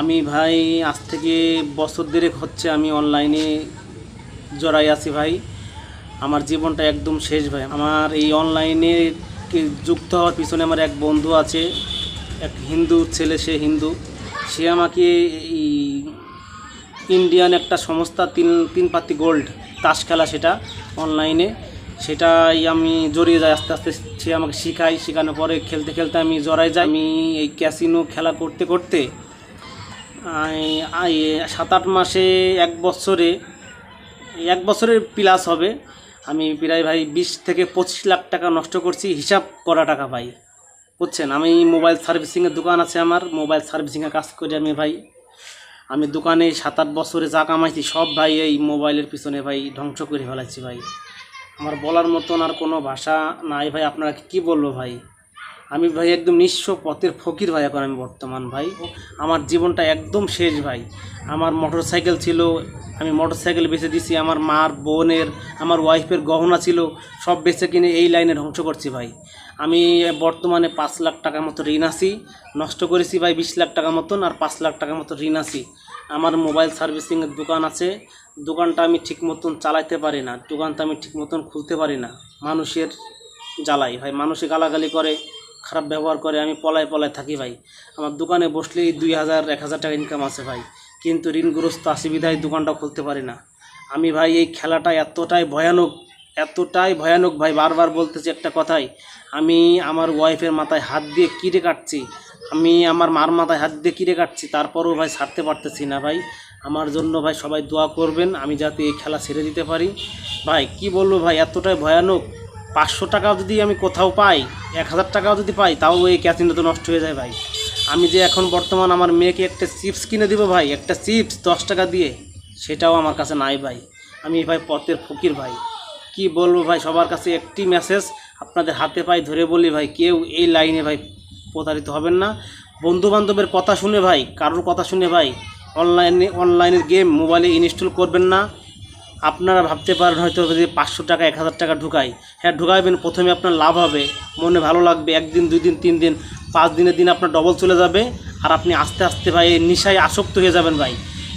আমি ভাই, আজ থেকে বছর দেড়েক হচ্ছে আমি অনলাইনে জড়াই আছি ভাই। আমার জীবনটা একদম শেষ ভাই। আমার এই অনলাইনে যুক্ত হওয়ার পিছনে আমার এক বন্ধু আছে, এক হিন্দু ছেলে, সে হিন্দু। সে আমাকে এই ইন্ডিয়ান একটা সংস্থা, তিন তিন পাতি গোল্ড তাস খেলা সেটা অনলাইনে সেটাই আমি জড়িয়ে যাই আস্তে আস্তে। সে আমাকে শেখায়, শেখানোর পরে খেলতে খেলতে আমি জড়াই যাই। আমি এই ক্যাসিনো খেলা করতে করতে সাত আট মাসে এক বছরে, এক বছরের প্লাস হবে। আমি প্রায় ভাই বিশ থেকে পঁচিশ লাখ টাকা নষ্ট করছি, হিসাব করা টাকা ভাই। বুঝছেন? আমি মোবাইল সার্ভিসিংয়ের দোকান আছে আমার মোবাইল সার্ভিসিংয়ের কাজ করি আমি ভাই, আমি দোকানে সাত আট বছরে যা কামাইছি, সব ভাই এই মোবাইলের পিছনে ভাই ধ্বংস করে ফেলাচ্ছি ভাই। আমার বলার মতন আর কোনো ভাষা নাই ভাই, আপনারা কি বলব ভাই? আমি ভাই একদম নিঃস্ব পথের ফকির ভাই এখন আমি বর্তমান ভাই। আমার জীবনটা একদম শেষ ভাই। আমার মোটর সাইকেল ছিল, আমি মোটর সাইকেল বেচে দিছি, আমার মার, বোনের, আমার ওয়াইফের গহনা ছিল, সব বেচে কিনে এই লাইনে ধ্বংস করছি ভাই। আমি বর্তমানে পাঁচ লাখ টাকার মতো ঋণ আছি, নষ্ট করেছি ভাই বিশ লাখ টাকা মতন আর পাঁচ লাখ টাকার মতো ঋণ আছি। আমার মোবাইল সার্ভিসিংয়ের দোকান আছে, দোকানটা আমি ঠিক মতন চালাইতে পারি না, দোকানটা আমি ঠিক মতন খুলতে পারি না। মানুষের জ্বালাই ভাই, মানুষে গালাগালি করে খারাপ ব্যবহার করে, আমি পলায় পলায় থাকি ভাই। আমার দোকানে বসলেই দুই হাজার, এক হাজার টাকা ইনকাম আছে ভাই। কিন্তু ঋণগ্রস্ত অসুবিধায় দোকানটা খুলতে পারি না। আমি ভাই এই খেলাটা এতটাই ভয়ানক এতটাই ভয়ানক ভাই, বারবার বলতেছি একটা কথাই। আমি আমার ওয়াইফের মাথায় হাত দিয়ে কিরে কাটছি? আমি আমার মার মাথায় হাত দিয়ে কিরে কাটছি? তারপরেও ভাই ছাড়তে পারতেছি না ভাই। আমার জন্য ভাই সবাই দোয়া করবেন, আমি যাতে এই খেলা ছেড়ে দিতে পারি। ভাই, কি বলব ভাই, এতটাই ভয়ানক। পাঁচশো টাকাও যদি আমি কোথাও পাই, এক হাজার টাকাও যদি পাই, তাও এই ক্যাসিনো তো নষ্ট হয়ে যায় ভাই। আমি যে এখন বর্তমান আমার মেয়েকে একটা চিপস কিনে দিব ভাই, একটা চিপস দশ টাকা দিয়ে, সেটাও আমার কাছে নাই ভাই। আমি ভাই পথের ফকির ভাই। কি বলব ভাই, সবার কাছে একটি মেসেজ আপনাদের হাতে পায়ে ধরে বলি ভাই, কেউ এই লাইনে ভাই প্রতারিত হবেন না। বন্ধু বান্ধবের কথা শুনে ভাই, কারোর কথা শুনে ভাই অনলাইনে অনলাইনের গেম মোবাইলে ইনস্টল করবেন না। আপনারা ভাবতে পারেন হয়তো যে পাঁচশো টাকা, এক হাজার টাকা ঢুকাই। হ্যাঁ ঢুকাইবেন, প্রথমে আপনার লাভ হবে, মনে ভালো লাগবে, একদিন দুই দিন তিন দিন, পাঁচ দিনের দিন আপনার ডবল চলে যাবে। আর আপনি আস্তে আস্তে ভাই, এই নেশায় আসক্ত হয়ে যাবেন ভাই।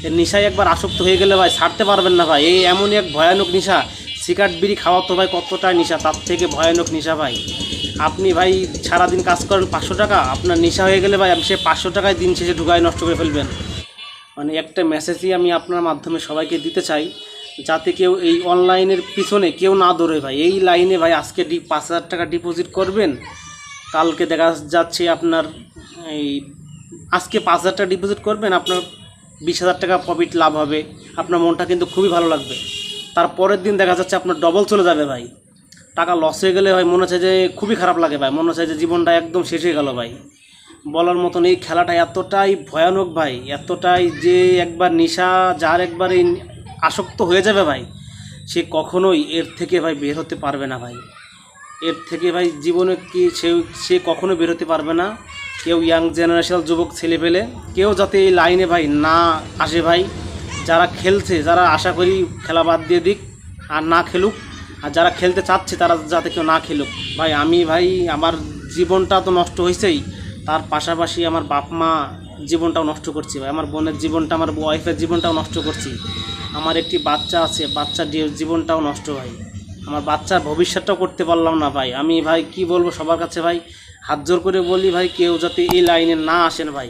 এই নেশায় একবার আসক্ত হয়ে গেলে ভাই, ছাড়তে পারবেন না ভাই। এই এমনই এক ভয়ানক নেশা। সিগারেট, বিড়ি খাওয়া তো ভাই কতটা নেশা, তার থেকে ভয়ানক নেশা ভাই। আপনি ভাই সারাদিন কাজ করেন পাঁচশো টাকা, আপনার নেশা হয়ে গেলে ভাই, আপনি সে পাঁচশো টাকায় দিন শেষে ঢুকায় নষ্ট করে ফেলবেন। মানে একটা মেসেজই আমি আপনার মাধ্যমে সবাইকে দিতে চাই। যাতে কেউ এই অনলাইনের পিছনে কেউ না দৌড়ে ভাই। এই লাইনে ভাই আজকে ডি পাঁচ হাজার টাকা ডিপোজিট করবেন, কালকে দেখা যাচ্ছে আপনার এই আজকে পাঁচ হাজার টাকা ডিপোজিট করবেন, আপনার বিশ হাজার টাকা প্রফিট লাভ হবে। আপনার মনটা কিন্তু খুবই ভালো লাগবে। তারপরের দিন দেখা যাচ্ছে আপনার ডবল চলে যাবে ভাই। টাকা লস হয়ে গেলে ভাই মনে হচ্ছে যে খুবই খারাপ লাগে ভাই। মনে হচ্ছে যে জীবনটা একদম শেষ হয়ে গেল ভাই। বলার মতন এই খেলাটা এতটাই ভয়ানক ভাই, এতটাই যে একবার নেশা, যার একবার এই আসক্ত হয়ে যাবে ভাই, সে কখনোই এর থেকে ভাই বের হতে পারবে না ভাই। এর থেকে ভাই জীবনে কি সে সে কখনো বেরোতে পারবে না। কেউ ইয়াং জেনারেশনাল যুবক ছেলে পেলে, কেউ যাতে এই লাইনে ভাই না আসে ভাই। যারা খেলছে, যারা আশা করি খেলা বাদ দিয়ে দিক, আর না খেলুক, আর যারা খেলতে চাচ্ছে, তারা যাতে কেউ না খেলুক। ভাই আমি ভাই, আমার জীবনটা তো নষ্ট হয়েছেই। তার পাশাপাশি আমার বাপ মা জীবনটাও নষ্ট করছি ভাই। আমার বোনের জীবনটা, আমার ওয়াইফের জীবনটাও নষ্ট করছি। আমার একটি বাচ্চা আছে, বাচ্চার জীবনটাও নষ্ট হয় আমার বাচ্চার ভবিষ্যৎটাও করতে পারলাম না ভাই। আমি ভাই কি বলব সবার কাছে ভাই? হাত জোর করে বলি ভাই, কেউ যাতে এই লাইনে না আসেন ভাই।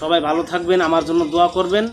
সবাই ভালো থাকবেন, আমার জন্য দোয়া করবেন।